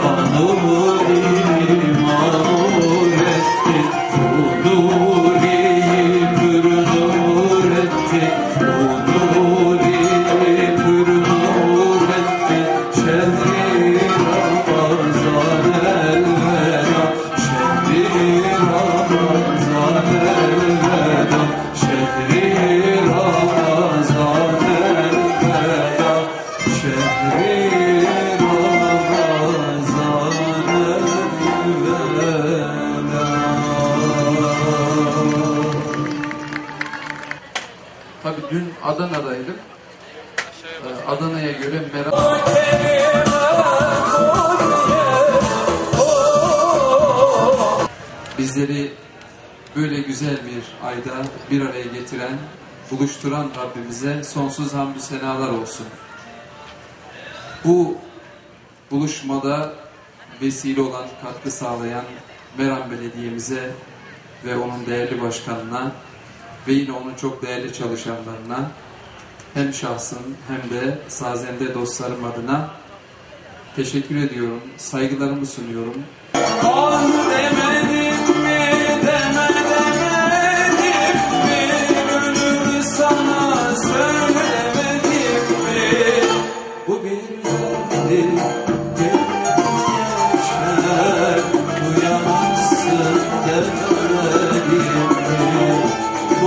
canımı dün Adana'daydım. Ee, Adana'ya göre merak... Bizleri böyle güzel bir ayda bir araya getiren, buluşturan Rabbimize sonsuz hamdü senalar olsun. Bu buluşmada vesile olan, katkı sağlayan Meram Belediye'mize ve onun değerli başkanına ve yine onun çok değerli çalışanlarına hem şahsım hem de sazende dostlarım adına teşekkür ediyorum, saygılarımı sunuyorum. Ah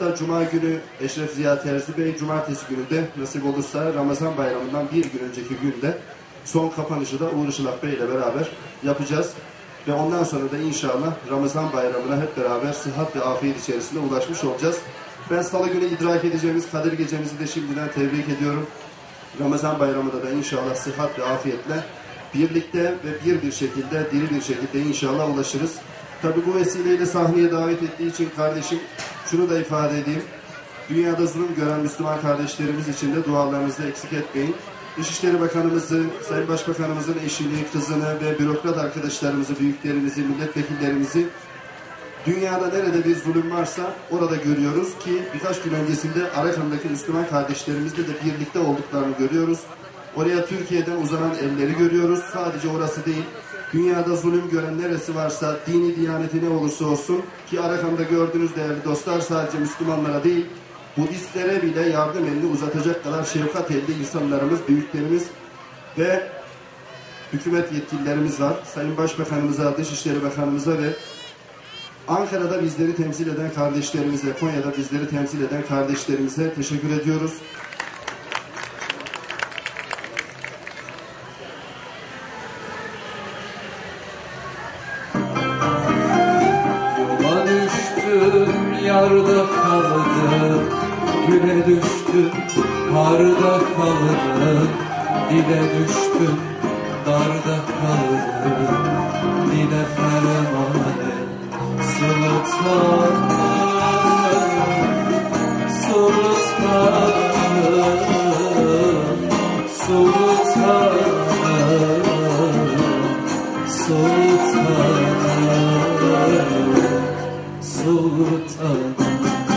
Hafta Cuma günü Eşref Ziya Terzi Bey, Cumartesi günü de nasip olursa Ramazan bayramından bir gün önceki günde son kapanışı da Uğur Işılak Bey ile beraber yapacağız. Ve ondan sonra da inşallah Ramazan bayramına hep beraber sıhhat ve afiyet içerisinde ulaşmış olacağız. Ben salı günü idrak edeceğimiz Kadir Gecemizi de şimdiden tebrik ediyorum. Ramazan bayramında da inşallah sıhhat ve afiyetle birlikte ve bir bir şekilde, diri bir şekilde inşallah ulaşırız. Tabi bu vesileyle sahneye davet ettiği için kardeşim şunu da ifade edeyim. Dünyada zulüm gören Müslüman kardeşlerimiz için de dualarınızı eksik etmeyin. Dışişleri Bakanımızı, Sayın Başbakanımızın eşini, kızını ve bürokrat arkadaşlarımızı, büyüklerimizi, milletvekillerimizi Dünyada nerede bir zulüm varsa orada görüyoruz ki birkaç gün öncesinde Arakan'daki Müslüman kardeşlerimizle de birlikte olduklarını görüyoruz. Oraya Türkiye'den uzanan elleri görüyoruz. Sadece orası değil. Dünyada zulüm gören neresi varsa dini diyaneti ne olursa olsun ki Arakan'da gördüğünüz değerli dostlar sadece Müslümanlara değil Budistlere bile yardım elini uzatacak kadar şefkat elde insanlarımız, büyüklerimiz ve hükümet yetkililerimiz var. Sayın Başbakanımıza, Dışişleri Bakanımıza ve Ankara'da bizleri temsil eden kardeşlerimize, Konya'da bizleri temsil eden kardeşlerimize teşekkür ediyoruz. Yarda kaldım Güle düştüm harda kaldım Dile düştüm darda kaldım Dile fermane sultanım Sultanım Sultanım Sultanım Sultan